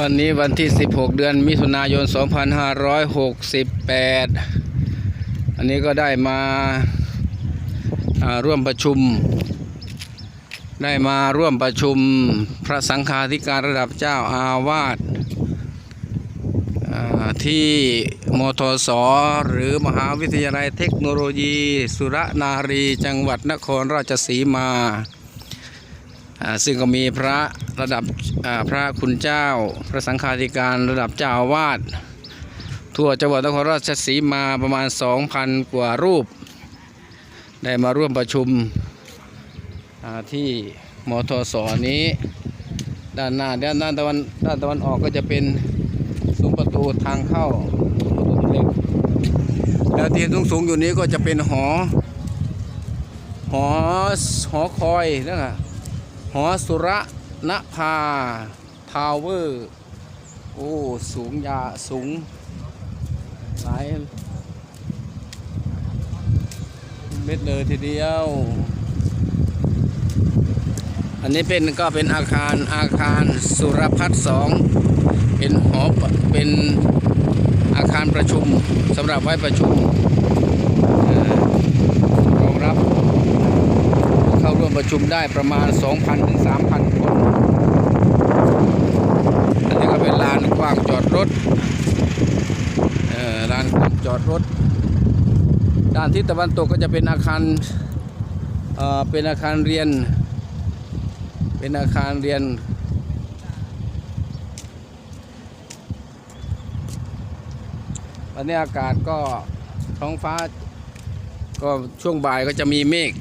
วันนี้วันที่ 16 เดือนมิถุนายน 2568 อันนี้ก็ได้มาาร่วมประชุม ได้มาร่วมประชุมพระสังฆาธิการระดับเจ้าอาวาสที่มทสหรือมหาวิทยาลัยเทคโนโลยี สุรนารีจังหวัดนครราชสีมา ซึ่งก็มีพระระดับพระคุณเจ้า พระสังฆาธิการระดับเจ้าอาวาสทั่วจังหวัดนครราชสีมาประมาณ 2,000 กว่ารูป ได้มาร่วมประชุมที่มทสนี้ ด้านหน้าด้านด้านตะวันด้านตะวันออกก็จะเป็นซุ้มประตูทางเข้าประตูเหล็กแล้วที่สูงสูงๆอยู่นี้ก็จะเป็นหอ หอหอคอยนะคร หอสุระนภาทาวเวอร์ โอ้ สูงยาสูงหลายเม็ดเลยทีเดียว อันนี้เป็นก็เป็นอาคารอาคารสุรพัฒน์สองเป็นหอเป็นอาคารประชุมสำหรับไว้ประชุมเอ่อรองรับ เข้าร่วม ประชุมได้ประมาณ 2,000ถึง3,000 คน อันนี้ก็เป็นลานกว้างจอดรถเอ่อลานกว้างจอดรถ ด้านทิศตะวันตกก็จะเป็นอาคารเอ่อเป็นอาคารเรียน เป็นอาคารเรียนวันนี้อากาศก็ท้องฟ้า ก็ช่วงบ่ายก็จะมีเมฆ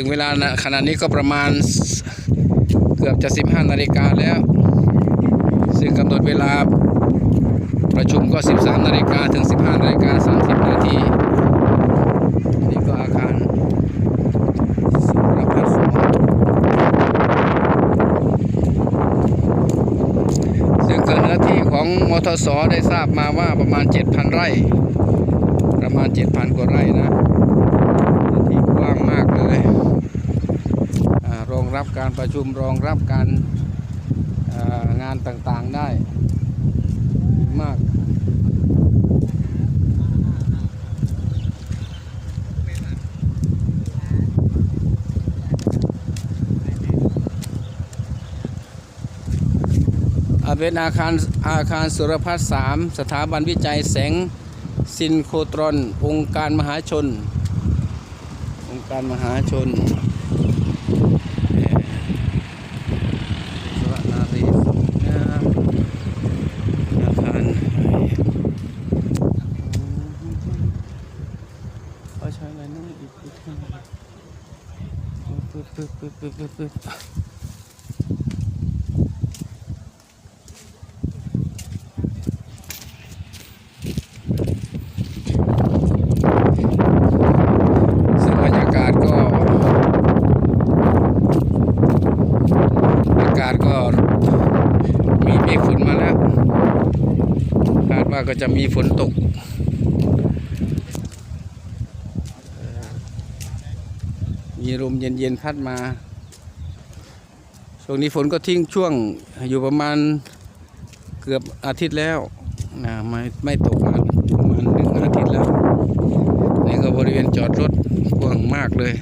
ซึ่งเวลาขณะนี้ก็ประมาณเกือบจะ 15 นาฬิกาแล้ว ซึ่งกำหนดเวลาประชุมก็ 13 นาฬิกาถึง 15 นาฬิกา 30 นาทีนี่ก็อาคารสุรพัฒน์สองซึ่งเกินเนื้อที่ของมทสได้ทราบมาว่าประมาณ 7,000 ไร่ ประมาณ 7,000 กว่าไร่นะ ที่กว้างมากเลยอ่า รองรับการประชุมรองรับการางานต่างๆได้มากอาเป็นอาคารอาคารสุรพัฒน์สามสถาบันวิจัยแสงซินโครตรอน องค์การมหาชน องค์การมหาชนเอ่อสุรนารีนะครับอาคารเขาใช้อะไรนะอีกอีกข้างหนึ่งปึ๊บปึ๊ บปึ๊บปึ๊บปึ๊บปึ๊บซึ่งบรรยากาศก็อากาศก็มีเมฆฝนมาแล้วคาดว่าก็จะมีฝนตก มีลมเย็นๆพัดมา ช่วงนี้ฝนก็ทิ้งช่วงอยู่ประมาณเกือบอาทิตย์แล้วนะไม่ไม่ตกมาประมาณหนึ่งอาทิตย์แล้วนี่ก็บริเวณจอดรถกว้างมากเลย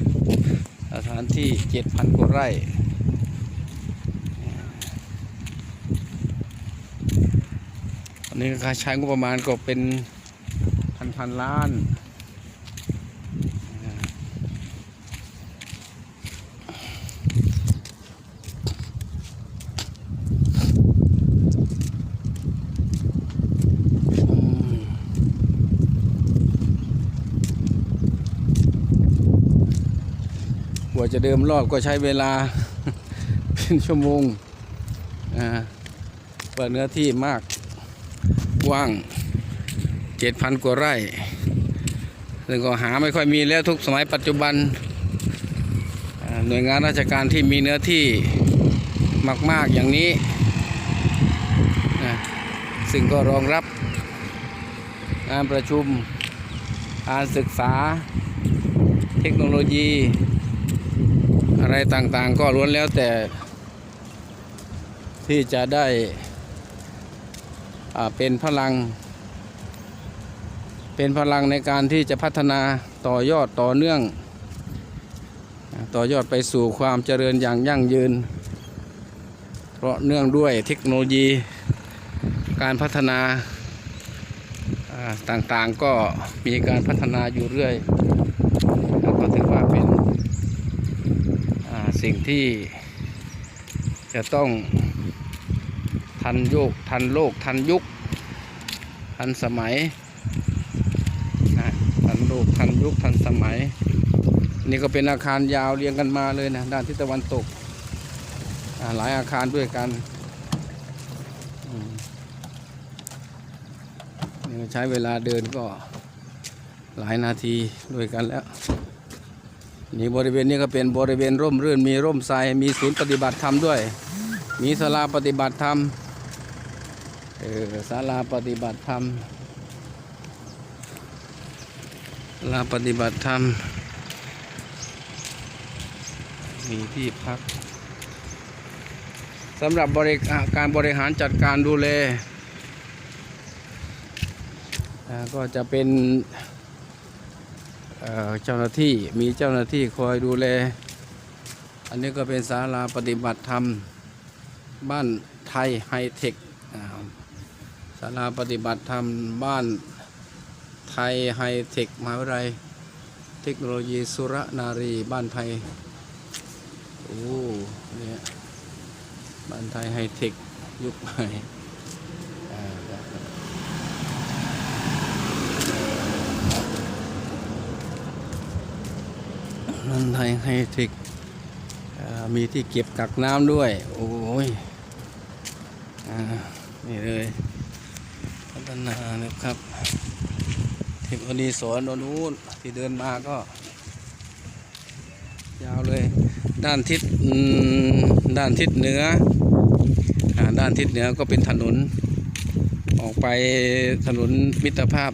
สถานที่เจ็ดพันกว่าไร่อันนี้ค่าใช้งบประมาณก็เป็นพันพันล้าน ว่าจะเดิมรอบก็ใช้เวลา เป็นชั่วโมงอ่าเปิดเนื้อที่มากกว้างเจ็ดพันกว่าไร่ซึ่งก็หาไม่ค่อยมีแล้วทุกสมัยปัจจุบัน หน่วยงานราชการที่มีเนื้อที่มาก ๆ อย่างนี้ ซึ่งก็รองรับงานประชุม การศึกษา เทคโนโลยี อะไรต่างๆ ก็ล้วนแล้วแต่ ที่จะได้เป็นพลัง เป็นพลังในการที่จะพัฒนาต่อยอดต่อเนื่อง ต่อยอดไปสู่ความเจริญอย่างยั่งยืน เพราะเนื่องด้วยเทคโนโลยี การพัฒนาต่างๆก็มีการพัฒนาอยู่เรื่อยแล้วก็ถือว่าเป็นอ่า สิ่งที่จะต้องทันโยกทันโลกทันยุค ทันสมัยนะทันโลกทันยุคทันสมัย นี่ก็เป็นอาคารยาวเรียงกันมาเลยนะด้านทิศตะวันตกหลายอาคารด้วยกันใช้เวลาเดินก็หลายนาทีด้วยกันแล้ว นี่บริเวณนี้ก็เป็นบริเวณร่มรื่นมีร่มทรายมีศูนย์ปฏิบัติธรรมด้วย มีศาลาปฏิบัติธรรมเออศาลาปฏิบัติธรรมศาลาปฏิบัติธรรม มีที่พักสำหรับบริการบริหารจัดการดูแลก็จะเป็น เจ้าหน้าที่มีเจ้าหน้าที่คอยดูแล อันนี้ก็เป็นศาลาปฏิบัติธรรม บ้านไทยไฮเทคศาลาปฏิบัติธรรมบ้านไทยไฮเทคมหาวิทยาลัยเทคโนโลยีสุรนารีบ้านไทยโอ้เนี่ยบ้านไทยไฮเทคยุคใหม่อ่าบ้า นไทยไฮเทคมีที่เก็บกักน้ำด้วย โอ้ยอนี่เลย พัฒนานะครับเทคโนโลยีสอนโน่นที่เดินมาก็ ยาวเลย ด้านทิศด้านทิศเหนือด้านทิศเหนือก็เป็นถนน ออกไปถนนมิตรภาพ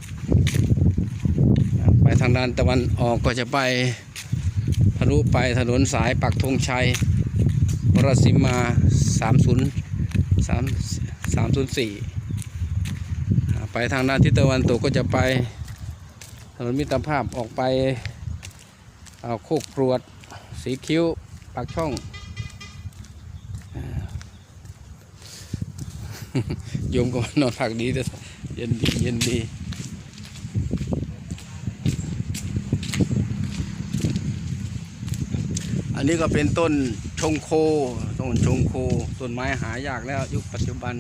ไปทางด้านตะวันออกก็จะไปะลุไปถนนสายปักธงชัยวรสิมา 30 3 304 ไปทางด้านทิศตะวันตกก็จะไปถนนมิตรภาพออกไปเอาโคกกรวด สีคิ้ว ปากช่อง โยมก็นอนพักดีแต่เย็นดีเย็นดี อันนี้ก็เป็นต้นชงโค ต้นชงโค ต้นไม้หายากแล้วยุคปัจจุบัน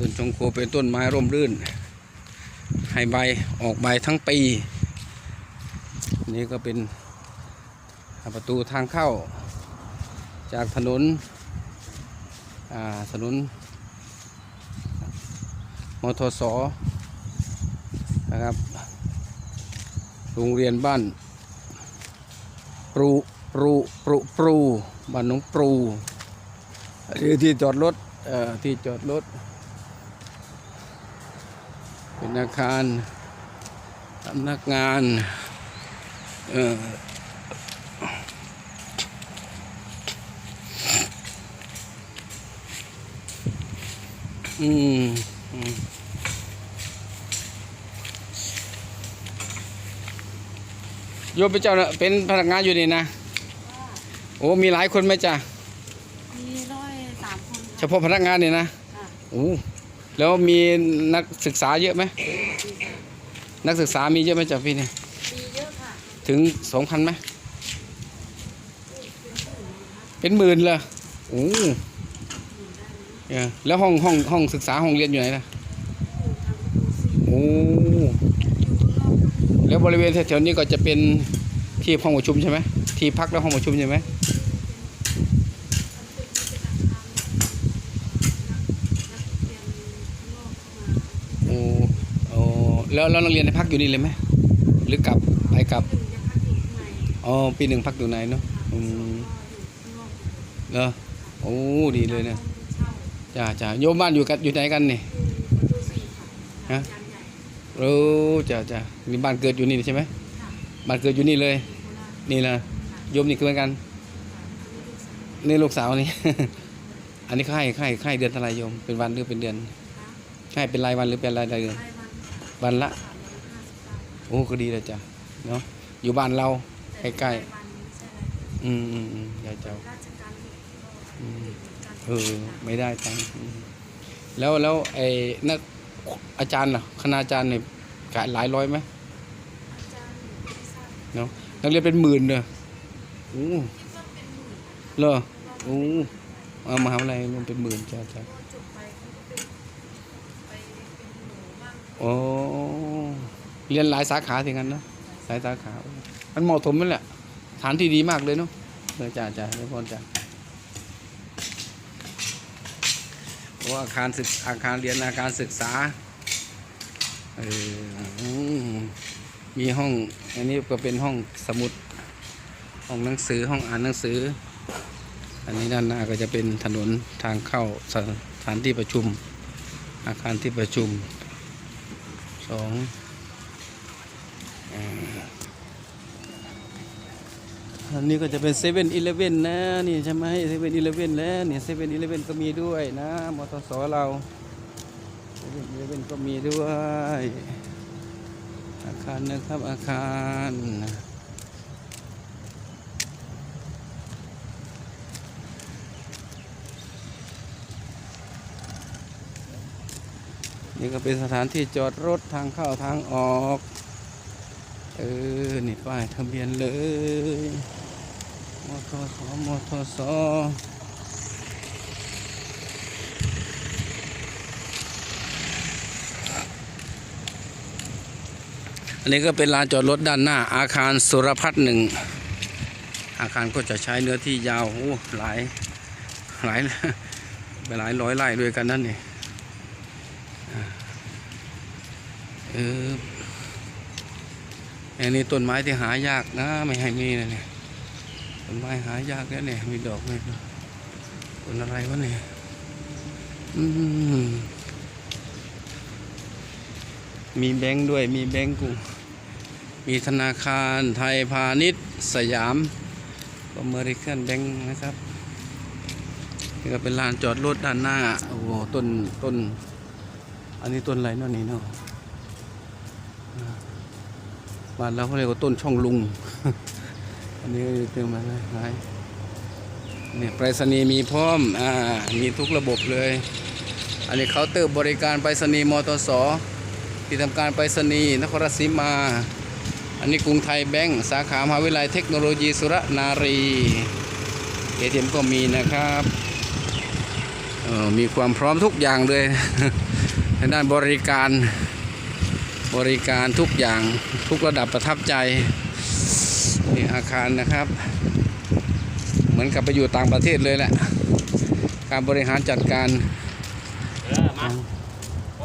ต้นชงโคเป็นต้นไม้ร่มรื่น ให้ใบออกใบทั้งปี นี่ก็เป็นประตูทางเข้า จากถนนถนนมทสนะครับ โรงเรียนบ้านปรู รูปรูปรูบ้านหน้องปรูอันนี้ที่จอดรถเอ่อที่จอดรถเป็นอาคารสำนักงานเอ่ออืมอืมโยมเป็นเจ้าหน้าเป็นพนักงานอยู่นี่นะ โอ้มีหลายคนไหมจ๊ะมีร้อยสามคนเฉพาะพนักงานนี่นะค่ะโอ้แล้วมีนักศึกษาเยอะไหมนักศึกษามีเยอะไหมจ๊ะพี่นี่มีเยอะค่ะถึงสองพันไหมเป็นหมื่นเลยโอ้เออแล้วห้องห้องห้องศึกษาห้องเรียนอยู่ไหนล่ะโอ้แล้วบริเวณแถวๆนี้ก็จะเป็นที่ห้องประชุมใช่ไหม ที่พักแล้วห้องประชุมใช่ไหมโอ้โอ้แล้วแล้วนักเรียนได้พักอยู่นี่เลยไหมหรือกลับไปกลับอ๋อปีหนึ่งพักอยู่ไหนเนาะอืมเหรอโอ้ดีเลยนะจ้าจ้าโยมบ้านอยู่กันอยู่ไหนกันนี่ฮะรู้จ้าจ้ามีบ้านเกิดอยู่นี่ใช่ไหมบ้านเกิดอยู่นี่เลย นี่นะ โยมนี่คือเหมือนกันนี่ลูกสาวนี่ อันนี้ไข้ไข้ไข้เดือนอะไรโยม เป็นวันหรือเป็นเดือนให้เป็นรายวันหรือเป็นรายเดือนรายวันค่ะวันละสามร้อยห้าสิบบาทโอ้ก็ดีเลยจ้ะ เนาะ อยู่บ้านเราใกล้ๆรายวันใช่ไหมอืมอืมอืมยายเจ้าราชการที่อืมการเออ ไม่ได้ตังค์อืมแล้วแล้วไอ้นักอาจารย์ล่ะคณาจารย์เนี่ยกะหลายร้อยไหมอาจารย์ไม่ทราบเนาะนักเรียนเป็นหมื่นเนอะโอ้เหรอเพราะว่าโอ้เอามหาวิทยาลัยมันเป็นหมื่นจ้าจ้าโอ้เรียนหลายสาขาถึงกันเนาะหลายสาขา มันเหมาะสมนั่นแหละฐานที่ดีมากเลยเนาะเออจ้าจ้าเดี๋ยวพอจ้าเพราะอาคารศึกอาคารเรียนอาคารศึกษาเออมีห้อง อันนี้ก็เป็นห้องสมุด ห้องหนังสือห้องอ่านหนังสือ อันนี้ด้านหน้าก็จะเป็นถนนทางเข้าสถานที่ประชุม อาคารที่ประชุมสองอันนี้ก็จะเป็นเซเว่นอีเลฟเว่นนะนี่ใช่ไหมเซเว่นอีเลฟเว่นแล้วเนี่ยเซเว่นอีเลฟเว่นก็มีด้วยนะมอเตอร์สเราเซเว่นอีเลฟเว่นก็มีด้วย อาคารนะครับอาคาร นี่ก็เป็นสถานที่จอดรถทางเข้าทางออก เออ นี่ป้ายทะเบียนเลยมทสมทสอันนี้ก็เป็นลานจอดรถด้านหน้า อาคารสุรพัฒน์หนึ่ง อาคารก็จะใช้เนื้อที่ยาว โอ้ หลาย หลายไปหลายร้อยไร่ด้วยกันนั่นนี่อ่า อออันนี้ต้นไม้ที่หายากนะ ไม่ให้มีนะเนี่ยต้นไม้หายากแล้วเนี่ยมีดอกไหมต้นอะไรวะเนี่ยอืมมีแบงค์ด้วยมีแบงค์กูมีธนาคารไทยพาณิชย์สยามอเมริกันแบงค์นะครับนี่ก็เป็นลานจอดรถด้านหน้าโอ้โหต้นต้น อันนี้ต้นอะไรเนาะนี่เนาะ บ้านเราเขาเรียกว่าต้นช่องลุง อันนี้เติมมาเลยหลายเนี่ยไปรษณีย์มีพร้อม อ่า มีทุกระบบเลย อันนี้เคาน์เตอร์บริการไปรษณีย์มตสที่ทำการไปรษณีย์นครราชสีมา อันนี้กรุงไทยแบงก์สาขามหาวิทยาลัยเทคโนโลยีสุรนารีเอทีเอ็มก็มีนะครับเออมีความพร้อมทุกอย่างเลยทางด้านบริการ บริการทุกอย่างทุกระดับประทับใจนี่อาคารนะครับ เหมือนกับไปอยู่ต่างประเทศเลยแหละ การบริหารจัดการ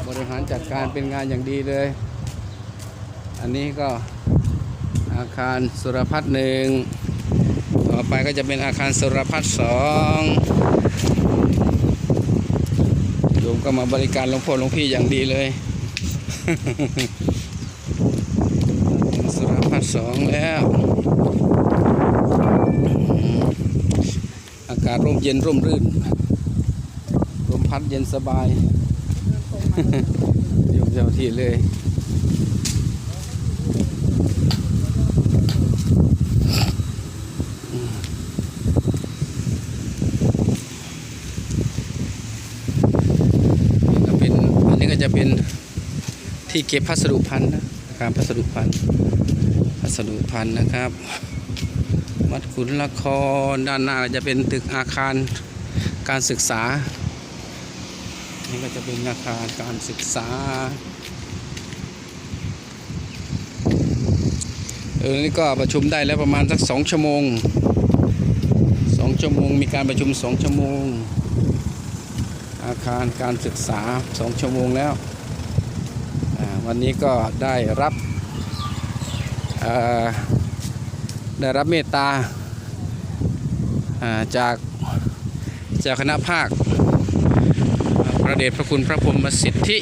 บริหารจัดการเป็นงานอย่างดีเลย อันนี้ก็อาคารสุรพัฒน์หนึ่งต่อไปก็จะเป็นอาคารสุรพัฒน์สองโยมก็มาบริการหลวงพ่อหลวงพี่อย่างดีเลย สุรพัฒน์สองแล้วอืมอากาศร่มเย็นร่มรื่นลมพัดเย็นสบายโยมเจ้าที่เลย นี่ก็เป็นอันนี้ก็จะเป็น ที่เก็บพัสดุพันธ์นะอาการพัสดุพันธ์พัสดุพันธ์นะครับ วัดขุนละครด้านหน้าจะเป็นตึกอาคารการศึกษา นี่ก็จะเป็นอาคารการศึกษาเออนี่ก็ประชุมได้แล้วประมาณสักสองชั่วโมงสองชั่วโมง มีการประชุมสองชั่วโมง อาคารการศึกษาสองชั่วโมงแล้ว วันนี้ก็ได้รับได้รับเมตตาาจากจากคณะภาค พระเดชพระคุณพระพรหมสิทธิ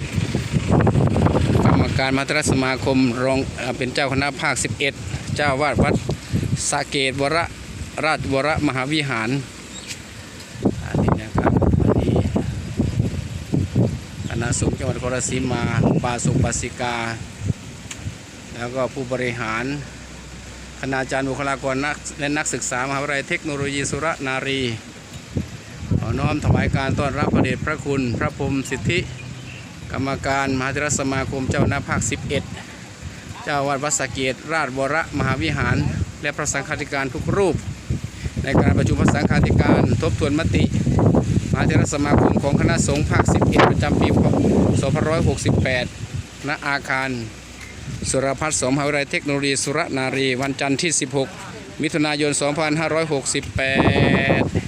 กรรมการมาตรสมาคมรองเป็นเจ้าคณะภาค 11 เจ้าวาดวัดสาเกตวรราชวรมหาวิหารอันนี้นะครับ ณสงฆ์จังหวัดกรสินธุ์มาอุบาสกบาสิกา แล้วก็ผู้บริหาร คณาจารย์บุคลากรนักและนักศึกษามหาวิทยาลัยเทคโนโลยีสุรนารีขอน้อมถวายการต้อนรับพระเดชพระคุณ พระพรมสิทธิ กรรมการมหาเทรสมาคมเจ้าหน้าภาค 11 เจ้าวัดวัดสเกตราชวรมหาวิหาร และพระสังฆาธิการทุกรูป ในการประชุมพระสังฆาธิการทบทวนมติาเทรสมาคมของคณะสงฆ์ภาค 11 ประจำปี2568 ณ อาคาร สุรพัฒน์สมหาวิทยาลัยเทคโนโลยีสุรนารี วันจันทร์ที่ 16 มิถุนายน 2568